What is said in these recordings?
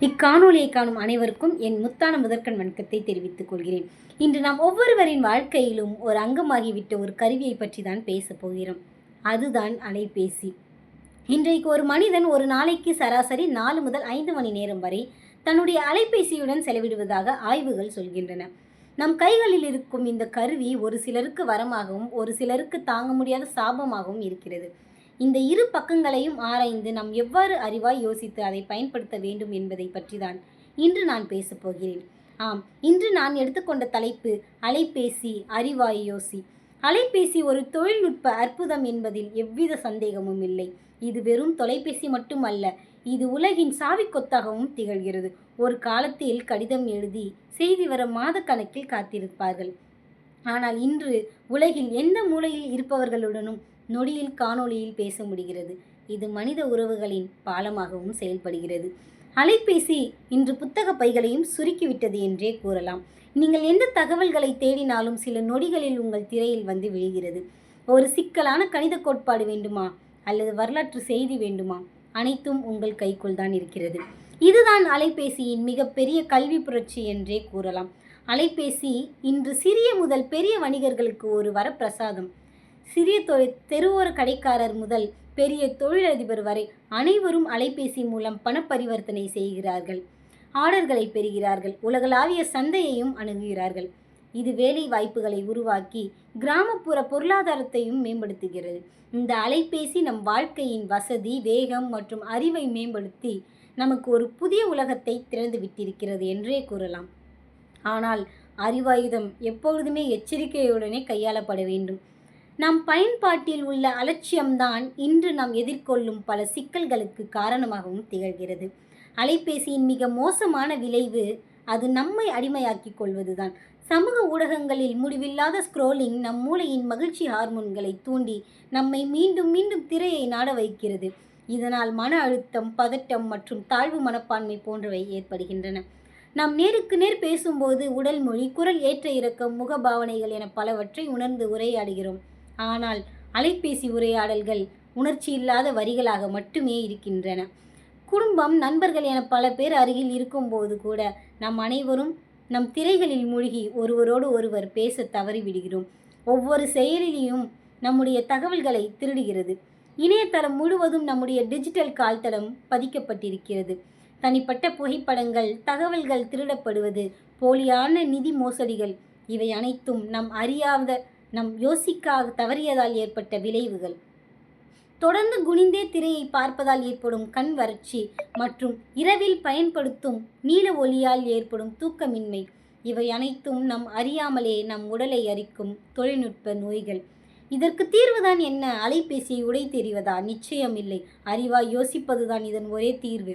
இக்காணொலியை காணும் அனைவருக்கும் என் முத்தான முதற்கண் வணக்கத்தை தெரிவித்துக் கொள்கிறேன். இன்று நாம் ஒவ்வொருவரின் வாழ்க்கையிலும் ஒரு அங்கமாகிவிட்ட ஒரு கருவியை பற்றி தான் பேசப் போகிறோம். அதுதான் அலைபேசி. இன்றைக்கு ஒரு மனிதன் ஒரு நாளைக்கு சராசரி நாலு முதல் ஐந்து மணி நேரம் வரை தன்னுடைய அலைபேசியுடன் செலவிடுவதாக ஆய்வுகள் சொல்கின்றன. நம் கைகளில் இருக்கும் இந்த கருவி ஒரு சிலருக்கு வரமாகவும் ஒரு சிலருக்கு தாங்க முடியாத சாபமாகவும் இருக்கிறது. இந்த இரு பக்கங்களையும் ஆராய்ந்து நாம் எவ்வாறு அறிவாய் யோசித்து அதை பயன்படுத்த வேண்டும் என்பதை பற்றி தான் இன்று நான் பேசப்போகிறேன் ஆம் இன்று நான் எடுத்துக்கொண்ட தலைப்பு அலைபேசி அறிவாய் யோசி. அலைபேசி ஒரு தொழில்நுட்ப அற்புதம் என்பதில் எவ்வித சந்தேகமும் இல்லை. இது வெறும் தொலைபேசி மட்டுமல்ல இது உலகின் சாவிக்கொத்தாகவும் திகழ்கிறது. ஒரு காலத்தில் கடிதம் எழுதி செய்தி வர மாத கணக்கில் காத்திருப்பார்கள். ஆனால் இன்று உலகில் எந்த மூலையில் இருப்பவர்களுடனும் நொடியில் காணொளியில் பேச முடிகிறது. இது மனித உறவுகளின் பாலமாகவும் செயல்படுகிறது. அலைபேசி இன்று புத்தக பைகளையும் சுருக்கிவிட்டது என்றே கூறலாம். நீங்கள் எந்த தகவல்களை தேடினாலும் சில நொடிகளில் உங்கள் திரையில் வந்து விழுகிறது. ஒரு சிக்கலான கணித கோட்பாடு வேண்டுமா? அல்லது வரலாற்று செய்தி வேண்டுமா? அனைத்தும் உங்கள் கைக்குள் தான் இருக்கிறது. இதுதான் அலைபேசியின் மிகப்பெரிய கல்வி புரட்சி என்றே கூறலாம். அலைபேசி இன்று சிறிய முதல் பெரிய வணிகர்களுக்கு ஒரு வரப்பிரசாதம். சிறிய தொழில் தெருவோர கடைக்காரர் முதல் பெரிய தொழிலதிபர் வரை அனைவரும் அலைபேசி மூலம் பணப்பரிவர்த்தனை செய்கிறார்கள். ஆர்டர்களை பெறுகிறார்கள். உலகளாவிய சந்தையையும் அணுகுகிறார்கள். இது வேலை வாய்ப்புகளை உருவாக்கி கிராமப்புற பொருளாதாரத்தையும் மேம்படுத்துகிறது. இந்த அலைபேசி நம் வாழ்க்கையின் வசதி வேகம் மற்றும் அறிவை மேம்படுத்தி நமக்கு ஒரு புதிய உலகத்தை திறந்து விட்டிருக்கிறது என்றே கூறலாம். ஆனால் அறிவாயுதம் எப்பொழுதுமே எச்சரிக்கையுடனே கையாளப்பட வேண்டும். நம் பயன்பாட்டில் உள்ள அலட்சியம்தான் இன்று நாம் எதிர்கொள்ளும் பல சிக்கல்களுக்கு காரணமாகவும் திகழ்கிறது. அலைபேசியின் மிக மோசமான விளைவு அது நம்மை அடிமையாக்கிக் கொள்வதுதான். சமூக ஊடகங்களில் முடிவில்லாத ஸ்க்ரோலிங் நம் மூளையின் மகிழ்ச்சி ஹார்மோன்களை தூண்டி நம்மை மீண்டும் மீண்டும் திரையை நாட வைக்கிறது. இதனால் மன அழுத்தம் பதட்டம் மற்றும் தாழ்வு மனப்பான்மை போன்றவை ஏற்படுகின்றன. நாம் நேருக்கு நேர் பேசும்போது உடல் மொழி குரல் ஏற்ற இறக்கம் முகபாவனைகள் என பலவற்றை உணர்ந்து உரையாடுகிறோம். ஆனால் அலைபேசி உரையாடல்கள் உணர்ச்சி இல்லாத வரிகளாக மட்டுமே இருக்கின்றன. குடும்பம் நண்பர்கள் என பல பேர் அருகில் இருக்கும்போது கூட நம் அனைவரும் நம் திரைகளில் மூழ்கி ஒருவரோடு ஒருவர் பேச தவறிவிடுகிறோம். ஒவ்வொரு செயலிலையும் நம்முடைய தகவல்களை திருடுகிறது. இணையதளம் முழுவதும் நம்முடைய டிஜிட்டல் கால்தளம் பதிக்கப்பட்டிருக்கிறது. தனிப்பட்ட புகைப்படங்கள் தகவல்கள் திருடப்படுவது போலியான நிதி மோசடிகள். இவை அனைத்தும் நம் அறியாத நம் யோசிக்க தவறியதால் ஏற்பட்ட விளைவுகள். தொடர்ந்து குனிந்தே திரையை பார்ப்பதால் ஏற்படும் கண் வறட்சி மற்றும் இரவில் பயன்படுத்தும் நீல ஒளியால் ஏற்படும் தூக்கமின்மை இவை அனைத்தும் நம் அறியாமலே நம் உடலை அரிக்கும் தொழில்நுட்ப நோய்கள். இதற்கு தீர்வுதான் என்ன? அலைபேசியை உடை தெரிவதா? நிச்சயம் இல்லை. அறிவாய் யோசிப்பதுதான் இதன் ஒரே தீர்வு.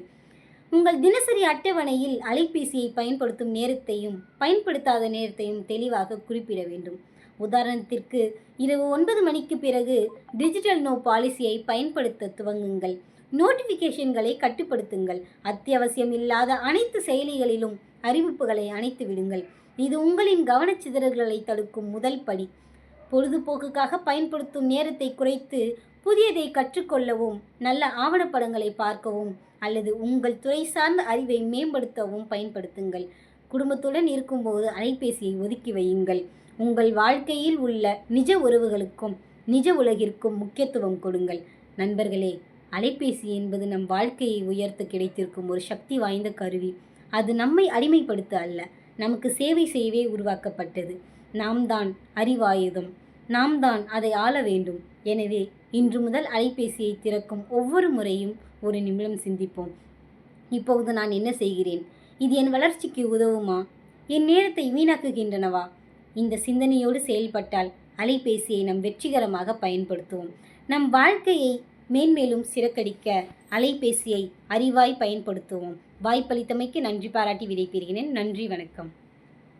உங்கள் தினசரி அட்டவணையில் அலைபேசியை பயன்படுத்தும் நேரத்தையும் பயன்படுத்தாத நேரத்தையும் தெளிவாக குறிப்பிட வேண்டும். உதாரணத்திற்கு இரவு ஒன்பது மணிக்கு பிறகு டிஜிட்டல் நோ பாலிசியை பயன்படுத்த துவங்குங்கள். நோட்டிஃபிகேஷன்களை கட்டுப்படுத்துங்கள். அத்தியாவசியம் இல்லாத அனைத்து செயலிகளிலும் அறிவிப்புகளை அணைத்து விடுங்கள். இது உங்களின் கவனச்சிதறல்களை தடுக்கும் முதல் படி. பொழுதுபோக்குக்காக பயன்படுத்தும் நேரத்தை குறைத்து புதியதை கற்றுக்கொள்ளவும் நல்ல ஆவணப்படங்களை பார்க்கவும் அல்லது உங்கள் துறை சார்ந்த அறிவை மேம்படுத்தவும் பயன்படுத்துங்கள். குடும்பத்துடன் இருக்கும்போது அலைபேசியை ஒதுக்கி வையுங்கள். உங்கள் வாழ்க்கையில் உள்ள நிஜ உறவுகளுக்கும் நிஜ உலகிற்கும் முக்கியத்துவம் கொடுங்கள். நண்பர்களே அலைபேசி என்பது நம் வாழ்க்கையை உயர்த்த கிடைத்திருக்கும் ஒரு சக்தி வாய்ந்த கருவி. அது நம்மை அடிமைப்படுத்த அல்ல நமக்கு சேவை செய்யவே உருவாக்கப்பட்டது. நாம் தான் அறிவாயுதம் நாம் தான் அதை ஆள வேண்டும். எனவே இன்று முதல் அலைபேசியை திறக்கும் ஒவ்வொரு முறையும் ஒரு நிமிடம் சிந்திப்போம். இப்போது நான் என்ன செய்கிறேன்? இது என் வளர்ச்சிக்கு உதவுமா? என் நேரத்தை வீணாக்குகின்றனவா? இந்த சிந்தனையோடு செயல்பட்டால் அலைபேசியை நம் வெற்றிகரமாக பயன்படுத்துவோம். நம் வாழ்க்கையை மேன்மேலும் சிறக்கடிக்க அலைபேசியை அறிவாய் பயன்படுத்துவோம். வாய்ப்பளித்தமைக்கு நன்றி பாராட்டி விடைபெறுகிறேன். நன்றி வணக்கம்.